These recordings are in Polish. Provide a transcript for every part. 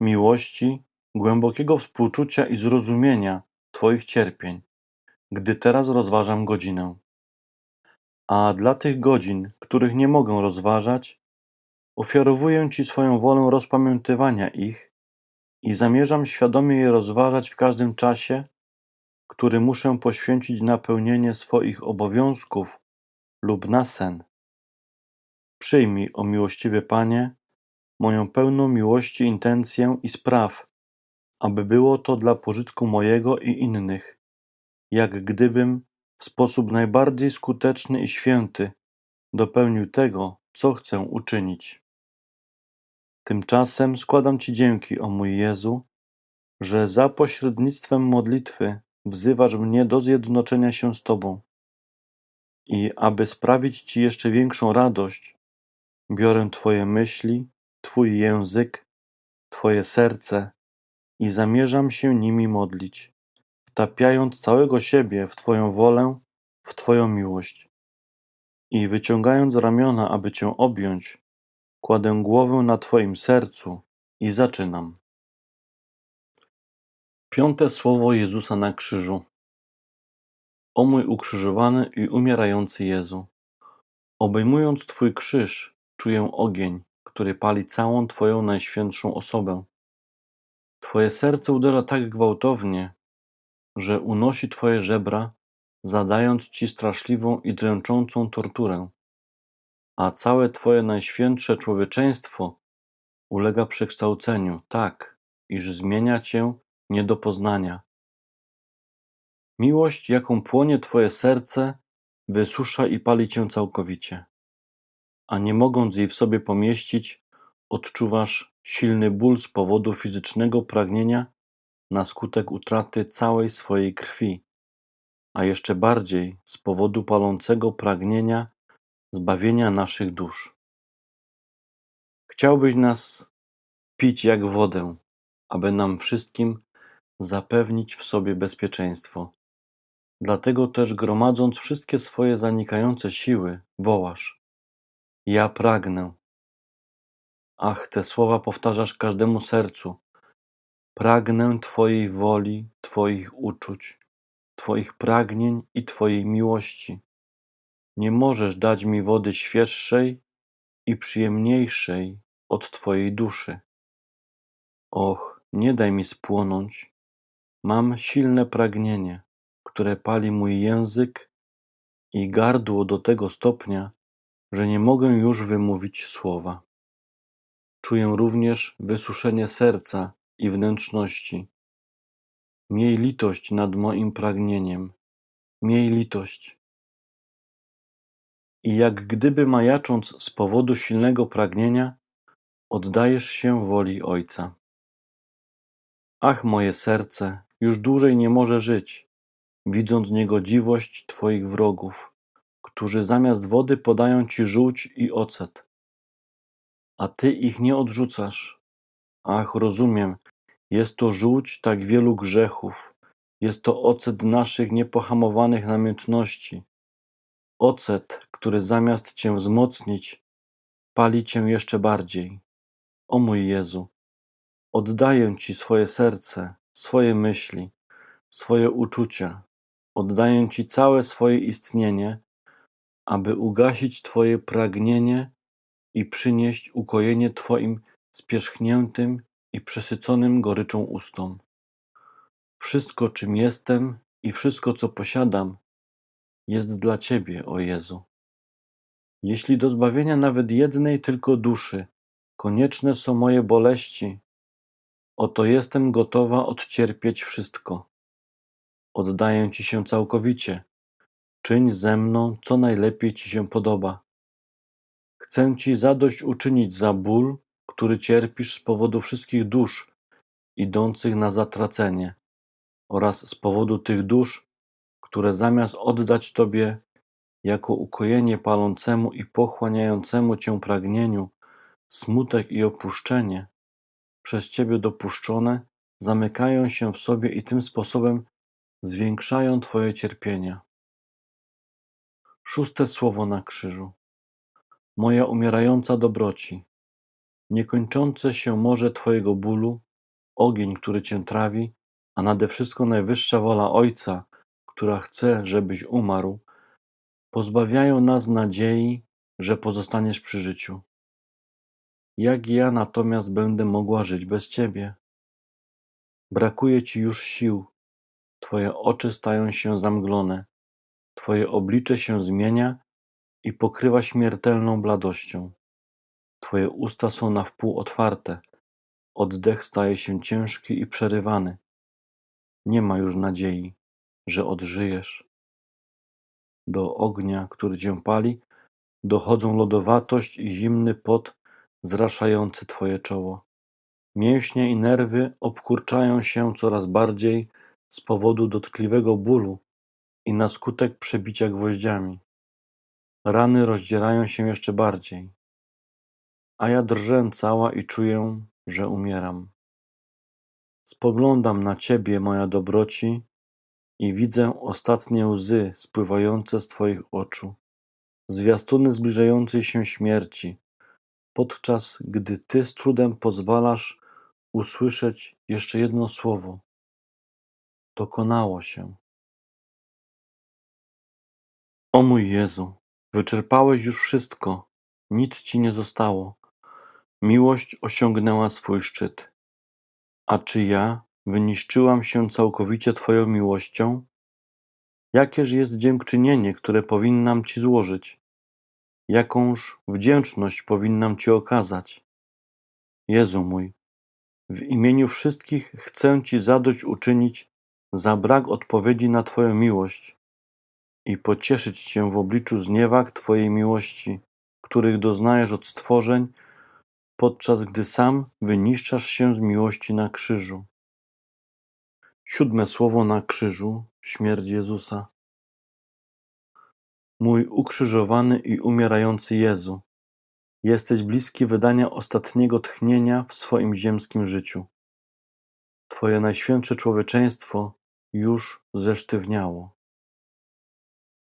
miłości, głębokiego współczucia i zrozumienia Twoich cierpień, gdy teraz rozważam godzinę. A dla tych godzin, których nie mogę rozważać, ofiarowuję Ci swoją wolę rozpamiętywania ich i zamierzam świadomie je rozważać w każdym czasie, który muszę poświęcić na pełnienie swoich obowiązków lub na sen. Przyjmij, o miłościwy Panie, moją pełną miłości intencję i spraw, aby było to dla pożytku mojego i innych, jak gdybym w sposób najbardziej skuteczny i święty dopełnił tego, co chcę uczynić. Tymczasem składam Ci dzięki, o mój Jezu, że za pośrednictwem modlitwy wzywasz mnie do zjednoczenia się z Tobą. I aby sprawić Ci jeszcze większą radość, biorę Twoje myśli, Twój język, Twoje serce i zamierzam się nimi modlić, wtapiając całego siebie w Twoją wolę, w Twoją miłość. I wyciągając ramiona, aby Cię objąć, kładę głowę na Twoim sercu i zaczynam. Piąte słowo Jezusa na krzyżu. O mój ukrzyżowany i umierający Jezu, obejmując Twój krzyż, czuję ogień, który pali całą Twoją najświętszą osobę. Twoje serce uderza tak gwałtownie, że unosi Twoje żebra, zadając Ci straszliwą i dręczącą torturę, a całe Twoje najświętsze człowieczeństwo ulega przekształceniu tak, iż zmienia Cię nie do poznania. Miłość, jaką płonie Twoje serce, wysusza i pali Cię całkowicie a nie mogąc jej w sobie pomieścić, odczuwasz silny ból z powodu fizycznego pragnienia na skutek utraty całej swojej krwi, a jeszcze bardziej z powodu palącego pragnienia zbawienia naszych dusz. Chciałbyś nas pić jak wodę, aby nam wszystkim zapewnić w sobie bezpieczeństwo. Dlatego też gromadząc wszystkie swoje zanikające siły, wołasz: ja pragnę. Ach, te słowa powtarzasz każdemu sercu. Pragnę Twojej woli, Twoich uczuć, Twoich pragnień i Twojej miłości. Nie możesz dać mi wody świeższej i przyjemniejszej od Twojej duszy. Och, nie daj mi spłonąć. Mam silne pragnienie, które pali mój język i gardło do tego stopnia, że nie mogę już wymówić słowa. Czuję również wysuszenie serca i wnętrzności. Miej litość nad moim pragnieniem. Miej litość. I jak gdyby majacząc z powodu silnego pragnienia, oddajesz się woli Ojca. Ach, moje serce, już dłużej nie może żyć, widząc niegodziwość Twoich wrogów, którzy zamiast wody podają ci żółć i ocet, a ty ich nie odrzucasz. Ach, rozumiem, jest to żółć tak wielu grzechów, jest to ocet naszych niepohamowanych namiętności. Ocet, który zamiast cię wzmocnić, pali cię jeszcze bardziej. O mój Jezu, oddaję Ci swoje serce, swoje myśli, swoje uczucia, oddaję Ci całe swoje istnienie, aby ugasić Twoje pragnienie i przynieść ukojenie Twoim spierzchniętym i przesyconym goryczą ustom. Wszystko, czym jestem i wszystko, co posiadam, jest dla Ciebie, o Jezu. Jeśli do zbawienia nawet jednej tylko duszy konieczne są moje boleści, oto jestem gotowa odcierpieć wszystko. Oddaję Ci się całkowicie, Czyń ze mną, co najlepiej ci się podoba. Chcę ci zadość uczynić za ból, który cierpisz z powodu wszystkich dusz idących na zatracenie oraz z powodu tych dusz, które zamiast oddać Tobie jako ukojenie palącemu i pochłaniającemu Cię pragnieniu, smutek i opuszczenie, przez Ciebie dopuszczone, zamykają się w sobie i tym sposobem zwiększają Twoje cierpienia. Szóste słowo na krzyżu. Moja umierająca dobroci, niekończące się morze Twojego bólu, ogień, który Cię trawi, a nade wszystko najwyższa wola Ojca, która chce, żebyś umarł, pozbawiają nas nadziei, że pozostaniesz przy życiu. Jak ja natomiast będę mogła żyć bez Ciebie? Brakuje Ci już sił, Twoje oczy stają się zamglone, Twoje oblicze się zmienia i pokrywa śmiertelną bladością. Twoje usta są na wpół otwarte, oddech staje się ciężki i przerywany. Nie ma już nadziei, że odżyjesz. Do ognia, który cię pali, dochodzą lodowatość i zimny pot zraszający twoje czoło. Mięśnie i nerwy obkurczają się coraz bardziej z powodu dotkliwego bólu i na skutek przebicia gwoździami. Rany rozdzierają się jeszcze bardziej, a ja drżę cała i czuję, że umieram. Spoglądam na Ciebie, moja dobroci, i widzę ostatnie łzy spływające z Twoich oczu, zwiastuny zbliżającej się śmierci, podczas gdy Ty z trudem pozwalasz usłyszeć jeszcze jedno słowo. Dokonało się. O mój Jezu, wyczerpałeś już wszystko, nic Ci nie zostało. Miłość osiągnęła swój szczyt. A czy ja wyniszczyłam się całkowicie Twoją miłością? Jakież jest dziękczynienie, które powinnam Ci złożyć? Jakąż wdzięczność powinnam Ci okazać? Jezu mój, w imieniu wszystkich chcę Ci zadośćuczynić za brak odpowiedzi na Twoją miłość i pocieszyć się w obliczu zniewag Twojej miłości, których doznajesz od stworzeń, podczas gdy sam wyniszczasz się z miłości na krzyżu. Siódme słowo na krzyżu śmierć Jezusa. Mój ukrzyżowany i umierający Jezu, jesteś bliski wydania ostatniego tchnienia w swoim ziemskim życiu. Twoje najświętsze człowieczeństwo już zesztywniało.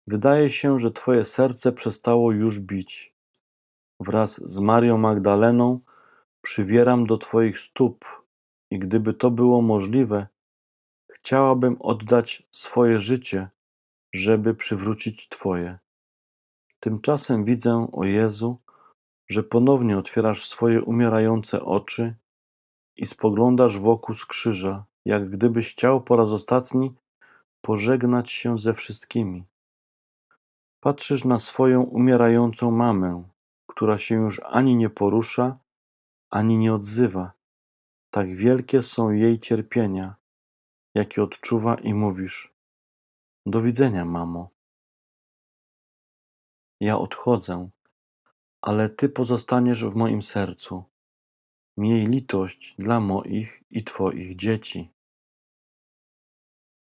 Wydaje się, że Twoje serce przestało już bić. Wraz z Marią Magdaleną przywieram do Twoich stóp i gdyby to było możliwe, chciałabym oddać swoje życie, żeby przywrócić Twoje. Tymczasem widzę, o Jezu, że ponownie otwierasz swoje umierające oczy i spoglądasz wokół z krzyża, jak gdybyś chciał po raz ostatni pożegnać się ze wszystkimi. Patrzysz na swoją umierającą mamę, która się już ani nie porusza, ani nie odzywa. Tak wielkie są jej cierpienia, jakie odczuwa i mówisz: Do widzenia, mamo. Ja odchodzę, ale ty pozostaniesz w moim sercu. Miej litość dla moich i twoich dzieci.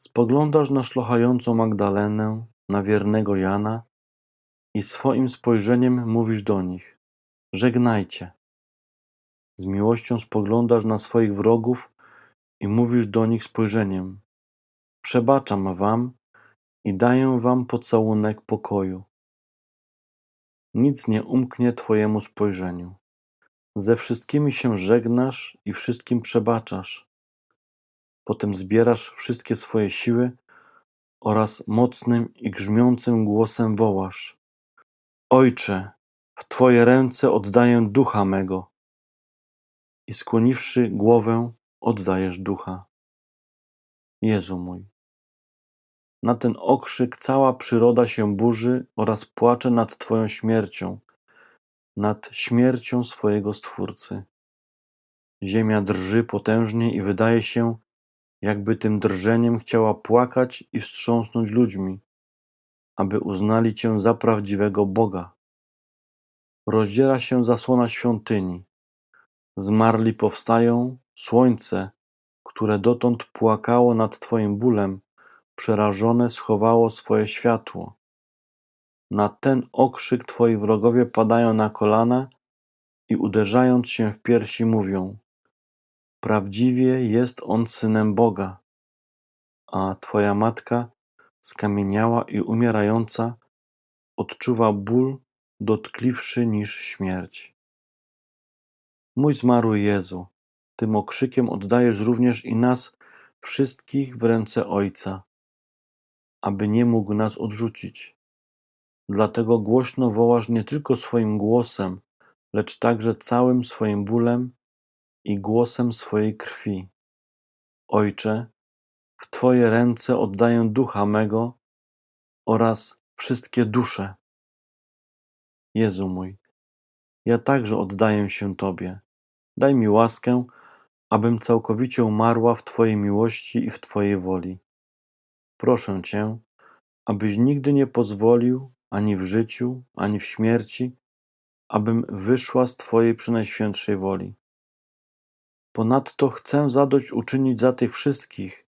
Spoglądasz na szlochającą Magdalenę, na wiernego Jana i swoim spojrzeniem mówisz do nich: Żegnajcie. Z miłością spoglądasz na swoich wrogów i mówisz do nich spojrzeniem: Przebaczam wam i daję wam pocałunek pokoju. Nic nie umknie Twojemu spojrzeniu. Ze wszystkimi się żegnasz i wszystkim przebaczasz. Potem zbierasz wszystkie swoje siły oraz mocnym i grzmiącym głosem wołasz: Ojcze, w Twoje ręce oddaję ducha mego. I skłoniwszy głowę, oddajesz ducha. Jezu mój. Na ten okrzyk cała przyroda się burzy oraz płacze nad Twoją śmiercią, nad śmiercią swojego Stwórcy. Ziemia drży potężnie i wydaje się, jakby tym drżeniem chciała płakać i wstrząsnąć ludźmi, aby uznali Cię za prawdziwego Boga. Rozdziera się zasłona świątyni. Zmarli powstają, słońce, które dotąd płakało nad Twoim bólem, przerażone schowało swoje światło. Na ten okrzyk Twoi wrogowie padają na kolana i uderzając się w piersi mówią: Prawdziwie jest on synem Boga. A Twoja matka, skamieniała i umierająca, odczuwa ból dotkliwszy niż śmierć. Mój zmarły Jezu, tym okrzykiem oddajesz również i nas wszystkich w ręce Ojca, aby nie mógł nas odrzucić. Dlatego głośno wołasz nie tylko swoim głosem, lecz także całym swoim bólem i głosem swojej krwi. Ojcze, w Twoje ręce oddaję ducha mego oraz wszystkie dusze. Jezu mój, ja także oddaję się Tobie. Daj mi łaskę, abym całkowicie umarła w Twojej miłości i w Twojej woli. Proszę Cię, abyś nigdy nie pozwolił, ani w życiu, ani w śmierci, abym wyszła z Twojej przynajświętszej woli. Ponadto chcę zadość uczynić za tych wszystkich,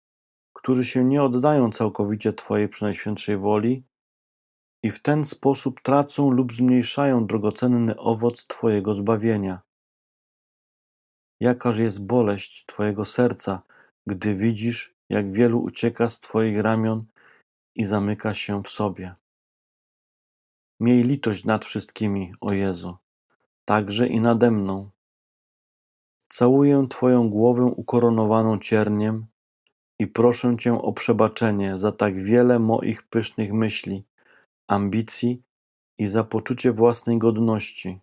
którzy się nie oddają całkowicie Twojej przynajświętszej woli i w ten sposób tracą lub zmniejszają drogocenny owoc Twojego zbawienia. Jakaż jest boleść Twojego serca, gdy widzisz, jak wielu ucieka z Twoich ramion i zamyka się w sobie. Miej litość nad wszystkimi, o Jezu, także i nade mną. Całuję Twoją głowę ukoronowaną cierniem i proszę Cię o przebaczenie za tak wiele moich pysznych myśli, ambicji i za poczucie własnej godności.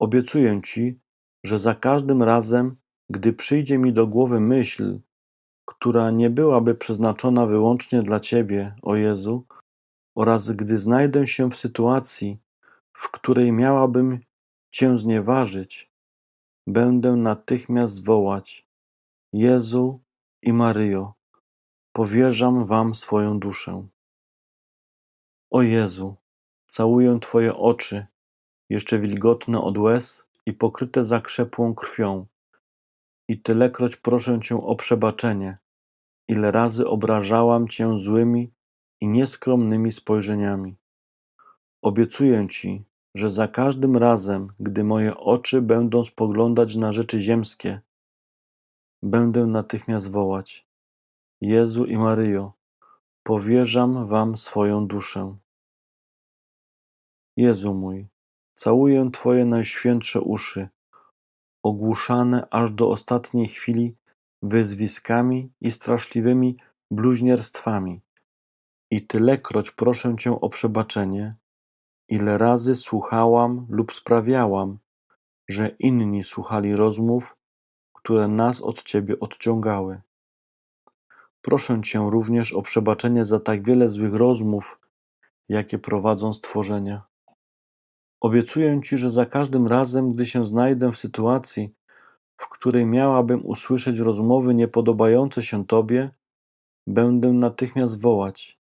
Obiecuję Ci, że za każdym razem, gdy przyjdzie mi do głowy myśl, która nie byłaby przeznaczona wyłącznie dla Ciebie, o Jezu, oraz gdy znajdę się w sytuacji, w której miałabym Cię znieważyć, będę natychmiast wołać: Jezu i Maryjo, powierzam Wam swoją duszę. O Jezu, całuję Twoje oczy, jeszcze wilgotne od łez i pokryte zakrzepłą krwią. I tylekroć proszę Cię o przebaczenie, ile razy obrażałam Cię złymi i nieskromnymi spojrzeniami. Obiecuję Ci, że za każdym razem, gdy moje oczy będą spoglądać na rzeczy ziemskie, będę natychmiast wołać: Jezu i Maryjo, powierzam Wam swoją duszę. Jezu mój, całuję Twoje najświętsze uszy, ogłuszane aż do ostatniej chwili wyzwiskami i straszliwymi bluźnierstwami. I tylekroć proszę Cię o przebaczenie, ile razy słuchałam lub sprawiałam, że inni słuchali rozmów, które nas od Ciebie odciągały. Proszę Cię również o przebaczenie za tak wiele złych rozmów, jakie prowadzą stworzenia. Obiecuję Ci, że za każdym razem, gdy się znajdę w sytuacji, w której miałabym usłyszeć rozmowy niepodobające się Tobie, będę natychmiast wołać: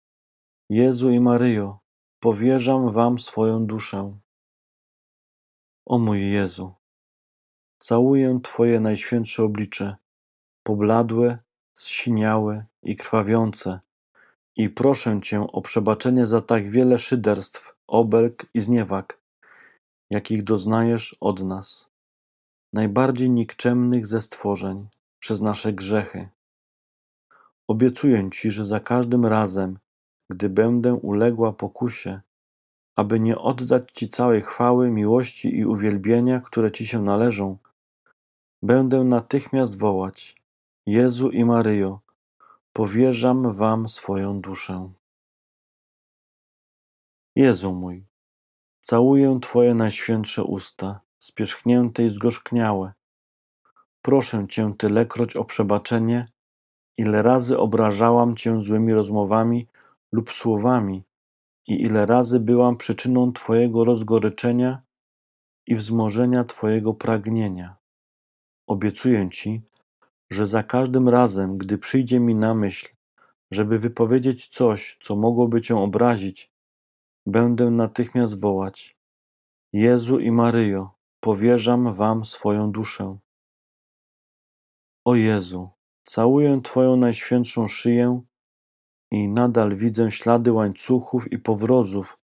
Jezu i Maryjo, powierzam Wam swoją duszę. O mój Jezu, całuję Twoje najświętsze oblicze, pobladłe, zsiniałe i krwawiące, i proszę Cię o przebaczenie za tak wiele szyderstw, obelg i zniewag, jakich doznajesz od nas, najbardziej nikczemnych ze stworzeń, przez nasze grzechy. Obiecuję Ci, że za każdym razem, gdy będę uległa pokusie, aby nie oddać Ci całej chwały, miłości i uwielbienia, które Ci się należą, będę natychmiast wołać: Jezu i Maryjo, powierzam Wam swoją duszę. Jezu mój, całuję Twoje najświętsze usta, spierzchnięte i zgorzkniałe. Proszę Cię tylekroć o przebaczenie, ile razy obrażałam Cię złymi rozmowami lub słowami i ile razy byłam przyczyną Twojego rozgoryczenia i wzmożenia Twojego pragnienia. Obiecuję Ci, że za każdym razem, gdy przyjdzie mi na myśl, żeby wypowiedzieć coś, co mogłoby Cię obrazić, będę natychmiast wołać: Jezu i Maryjo, powierzam Wam swoją duszę. O Jezu, całuję Twoją najświętszą szyję i nadal widzę ślady łańcuchów i powrozów,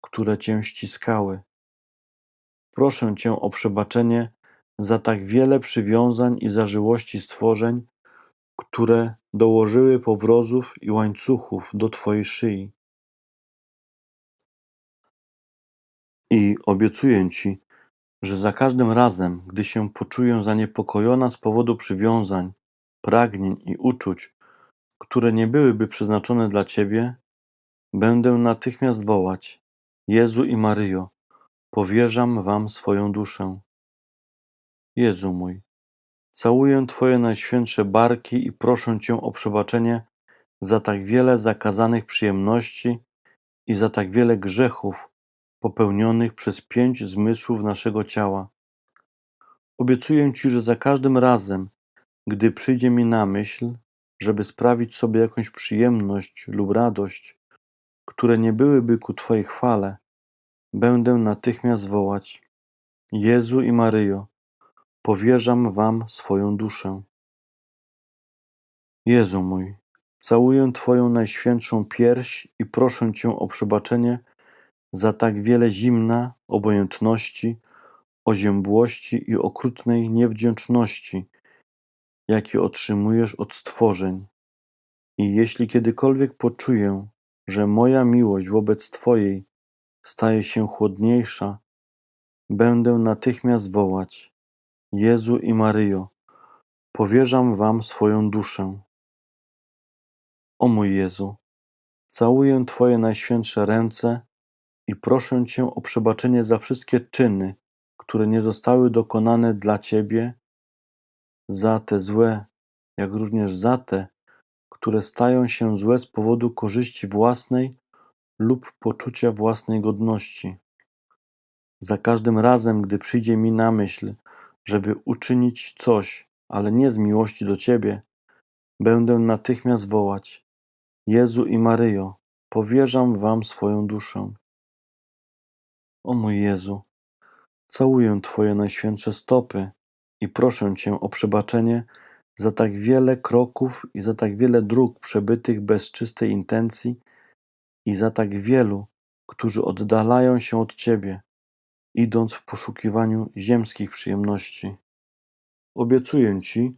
które Cię ściskały. Proszę Cię o przebaczenie za tak wiele przywiązań i zażyłości stworzeń, które dołożyły powrozów i łańcuchów do Twojej szyi. I obiecuję Ci, że za każdym razem, gdy się poczuję zaniepokojona z powodu przywiązań, pragnień i uczuć, które nie byłyby przeznaczone dla Ciebie, będę natychmiast wołać: Jezu i Maryjo, powierzam Wam swoją duszę. Jezu mój, całuję Twoje najświętsze barki i proszę Cię o przebaczenie za tak wiele zakazanych przyjemności i za tak wiele grzechów popełnionych przez pięć zmysłów naszego ciała. Obiecuję Ci, że za każdym razem, gdy przyjdzie mi na myśl, żeby sprawić sobie jakąś przyjemność lub radość, które nie byłyby ku Twojej chwale, będę natychmiast wołać: Jezu i Maryjo, powierzam Wam swoją duszę. Jezu mój, całuję Twoją najświętszą pierś i proszę Cię o przebaczenie za tak wiele zimna, obojętności, oziębłości i okrutnej niewdzięczności, jakie otrzymujesz od stworzeń. I jeśli kiedykolwiek poczuję, że moja miłość wobec Twojej staje się chłodniejsza, będę natychmiast wołać: Jezu i Maryjo, powierzam Wam swoją duszę. O mój Jezu, całuję Twoje najświętsze ręce i proszę Cię o przebaczenie za wszystkie czyny, które nie zostały dokonane dla Ciebie, za te złe, jak również za te, które stają się złe z powodu korzyści własnej lub poczucia własnej godności. Za każdym razem, gdy przyjdzie mi na myśl, żeby uczynić coś, ale nie z miłości do Ciebie, będę natychmiast wołać: Jezu i Maryjo, powierzam Wam swoją duszę. O mój Jezu, całuję Twoje najświętsze stopy i proszę Cię o przebaczenie za tak wiele kroków i za tak wiele dróg przebytych bez czystej intencji i za tak wielu, którzy oddalają się od Ciebie, idąc w poszukiwaniu ziemskich przyjemności. Obiecuję Ci,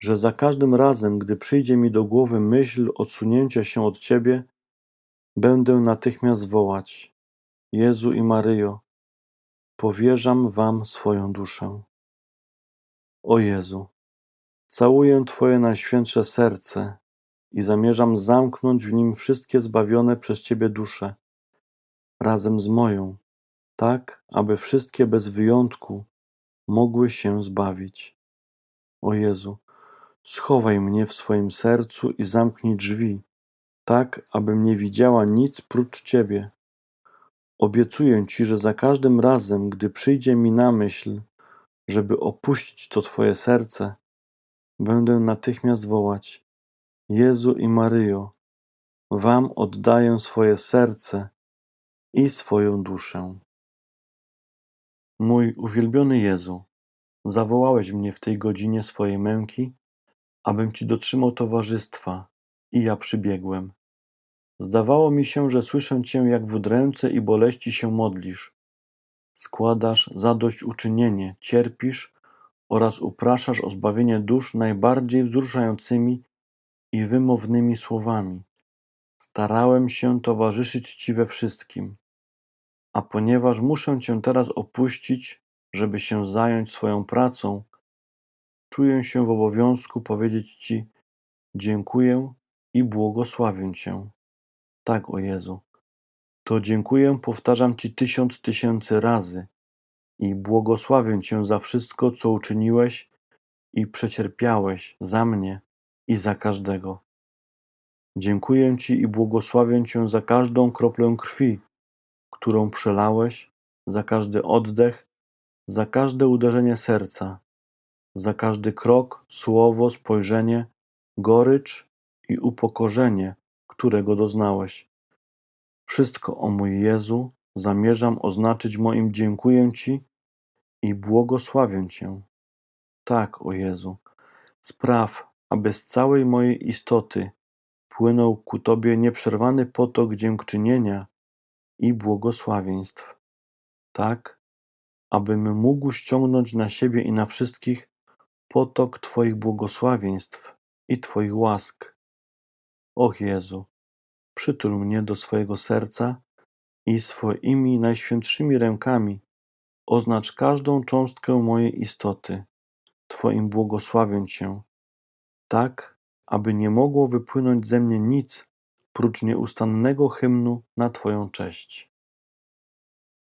że za każdym razem, gdy przyjdzie mi do głowy myśl odsunięcia się od Ciebie, będę natychmiast wołać: Jezu i Maryjo, powierzam Wam swoją duszę. O Jezu, całuję Twoje najświętsze serce i zamierzam zamknąć w nim wszystkie zbawione przez Ciebie dusze, razem z moją, tak aby wszystkie bez wyjątku mogły się zbawić. O Jezu, schowaj mnie w swoim sercu i zamknij drzwi, tak abym nie widziała nic prócz Ciebie. Obiecuję Ci, że za każdym razem, gdy przyjdzie mi na myśl, żeby opuścić to Twoje serce, będę natychmiast wołać: Jezu i Maryjo, Wam oddaję swoje serce i swoją duszę. Mój uwielbiony Jezu, zawołałeś mnie w tej godzinie swojej męki, abym Ci dotrzymał towarzystwa, i ja przybiegłem. Zdawało mi się, że słyszę Cię, jak w udręce i boleści się modlisz. Składasz zadośćuczynienie, cierpisz oraz upraszasz o zbawienie dusz najbardziej wzruszającymi i wymownymi słowami. Starałem się towarzyszyć Ci we wszystkim. A ponieważ muszę Cię teraz opuścić, żeby się zająć swoją pracą, czuję się w obowiązku powiedzieć Ci dziękuję i błogosławię Cię. Tak, o Jezu. To dziękuję, powtarzam Ci tysiąc tysięcy razy i błogosławię Cię za wszystko, co uczyniłeś i przecierpiałeś za mnie i za każdego. Dziękuję Ci i błogosławię Cię za każdą kroplę krwi, którą przelałeś, za każdy oddech, za każde uderzenie serca, za każdy krok, słowo, spojrzenie, gorycz i upokorzenie, którego doznałeś. Wszystko, o mój Jezu, zamierzam oznaczyć moim dziękuję Ci i błogosławię Cię. Tak, o Jezu, spraw, aby z całej mojej istoty płynął ku Tobie nieprzerwany potok dziękczynienia i błogosławieństw, tak, abym mógł ściągnąć na siebie i na wszystkich potok Twoich błogosławieństw i Twoich łask. Och Jezu, przytul mnie do swojego serca i swoimi najświętszymi rękami oznacz każdą cząstkę mojej istoty. Twoim błogosławię Cię, tak, aby nie mogło wypłynąć ze mnie nic prócz nieustannego hymnu na Twoją cześć.